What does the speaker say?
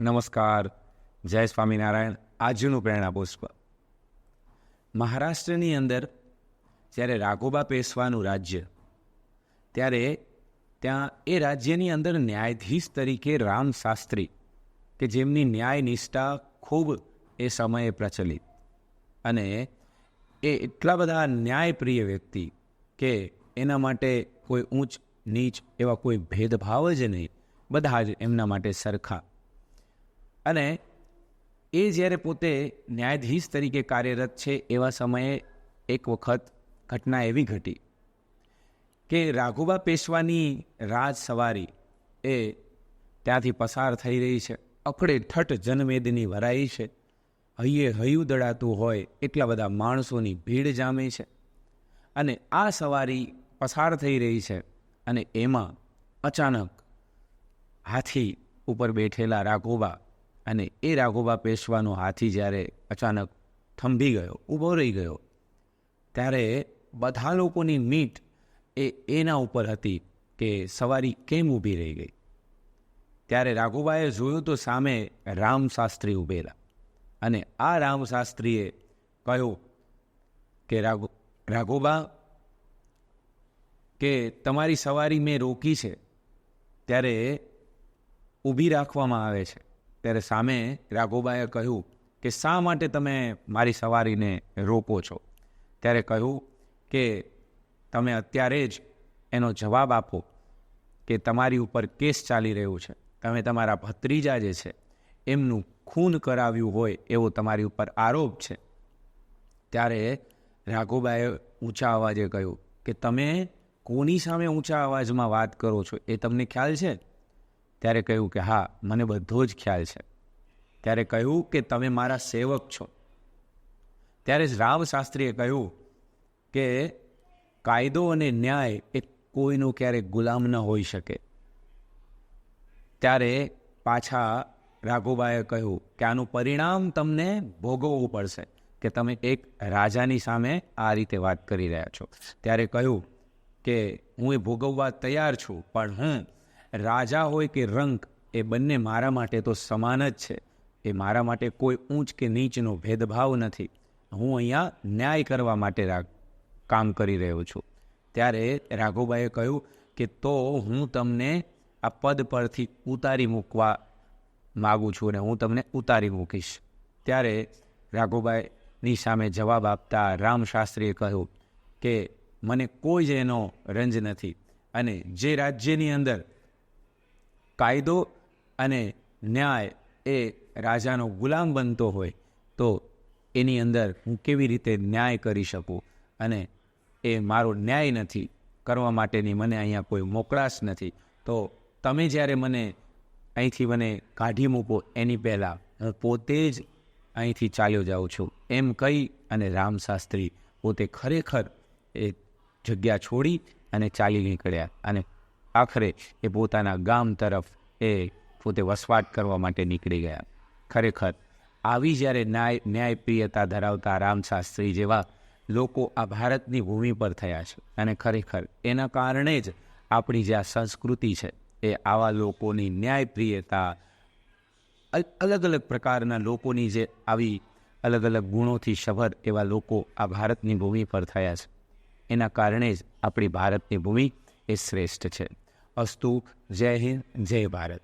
નમસ્કાર. જય સ્વામિનારાયણ. આજનું પ્રેરણા પુષ્પ. મહારાષ્ટ્રની અંદર જ્યારે રાઘોબા પેશવાનું રાજ્ય, ત્યારે ત્યાં એ રાજ્યની અંદર ન્યાયાધીશ તરીકે રામ શાસ્ત્રી, કે જેમની ન્યાય નિષ્ઠા ખૂબ એ સમયે પ્રચલિત. અને એ એટલા બધા ન્યાયપ્રિય વ્યક્તિ કે એના માટે કોઈ ઊંચ નીચ એવા કોઈ ભેદભાવ જ નહીં, બધા જ એમના માટે સરખા. અને એ જ્યારે પોતે ન્યાયાધીશ તરીકે કાર્યરત છે, એવા સમયે એક વખત ઘટના એવી ઘટી કે રાઘુબા પેશવાની રાજ સવારી એ ત્યાંથી પસાર થઈ રહી છે. અખડે ઠઠ જનમેદની ભરાઈ છે. હૈયે હૈયું દડાતું હોય એટલા બધા માણસોની ભીડ જામે છે. અને આ સવારી પસાર થઈ રહી છે અને એમાં અચાનક હાથી ઉપર બેઠેલા રાઘોબા અને એ રાઘોબા પેશવાનો હાથી જ્યારે અચાનક થંભી ગયો, ઊભો રહી ગયો, ત્યારે બધા લોકોની મીટ એ એના ઉપર હતી કે સવારી કેમ ઊભી રહી ગઈ. ત્યારે રાઘોબાએ જોયું તો સામે રામ શાસ્ત્રી ઊભેલા અને આ રામ શાસ્ત્રીએ કહ્યું કે રાઘો, રાઘોબા, કે તમારી સવારી મેં રોકી છે, ત્યારે ઊભી રાખવામાં આવે છે. ત્યારે સામે રાઘોબાએ કહ્યું કે, શા માટે તમે મારી સવારીને રોકો છો? ત્યારે કહ્યું કે, તમે અત્યારે જ એનો જવાબ આપો કે તમારી ઉપર કેસ ચાલી રહ્યું છે. તમે તમારા ભત્રીજા જે છે, એમનું ખૂન કરાવ્યું હોય એવો તમારી ઉપર આરોપ છે. ત્યારે રાઘોબાએ ઊંચા અવાજે કહ્યું કે, તમે કોની સામે ઊંચા અવાજમાં વાત કરો છો? એ તમને ખ્યાલ છે? ત્યારે કહ્યું કે, હા, મને બધો જ ખ્યાલ છે. ત્યારે કહ્યું કે, તમે મારા સેવક છો. ત્યારે જ રામ શાસ્ત્રીએ કહ્યું કે, કાયદો અને ન્યાય એ કોઈનો ક્યારેક ગુલામ ન હોઈ શકે. ત્યારે પાછા રાઘોબાએ કહ્યું કે, આનું પરિણામ તમને ભોગવવું પડશે કે તમે એક રાજાની સામે આ રીતે વાત કરી રહ્યા છો. ત્યારે કહ્યું કે, હું એ ભોગવવા તૈયાર છું, પણ હું રાજા હોય કે રંક, એ બંને મારા માટે તો સમાન જ છે. એ મારા માટે કોઈ ઊંચ કે નીચનો ભેદભાવ નથી. હું અહીંયા ન્યાય કરવા માટે કામ કરી રહ્યો છું. ત્યારે રાઘોબાએ કહ્યું કે તો હું તમને આ પદ પરથી ઉતારી મૂકવા માગું છું અને હું તમને ઉતારી મૂકીશ. ત્યારે રાઘોબાઈની સામે જવાબ આપતા રામશાસ્ત્રીએ કહ્યું કે, મને કોઈ જ એનો રંજ નથી. અને જે રાજ્યની અંદર કાયદો અને ન્યાય એ રાજાનો ગુલામ બનતો હોય તો એની અંદર હું કેવી રીતે ન્યાય કરી શકું? અને એ મારો ન્યાય નથી કરવા માટેની મને અહીંયા કોઈ મોકળાશ નથી. તો તમે જ્યારે મને અહીંથી મને કાઢી મૂકો એની પહેલાં, હું પોતે જ અહીંથી ચાલ્યો જાઉં છું. એમ કહી અને રામશાસ્ત્રી પોતે ખરેખર એ જગ્યા છોડી અને ચાલી નીકળ્યા અને આખરે એ પોતાના ગામ તરફ એ પોતે વસવાટ કરવા માટે નીકળી ગયા. ખરેખર, આવી જ્યારે ન્યાય, ન્યાયપ્રિયતા ધરાવતા રામશાસ્ત્રી જેવા લોકો આ ભારતની ભૂમિ પર થયા છે અને ખરેખર એના કારણે જ આપણી જે આ સંસ્કૃતિ છે એ આવા લોકોની ન્યાયપ્રિયતા અલગ અલગ પ્રકારના લોકોની જે આવી અલગ અલગ ગુણોથી સભર એવા લોકો આ ભારતની ભૂમિ પર થયા છે. એના કારણે જ આપણી ભારતની ભૂમિ એ શ્રેષ્ઠ છે. અસ્તુ જય હિન્દ જય ભારત.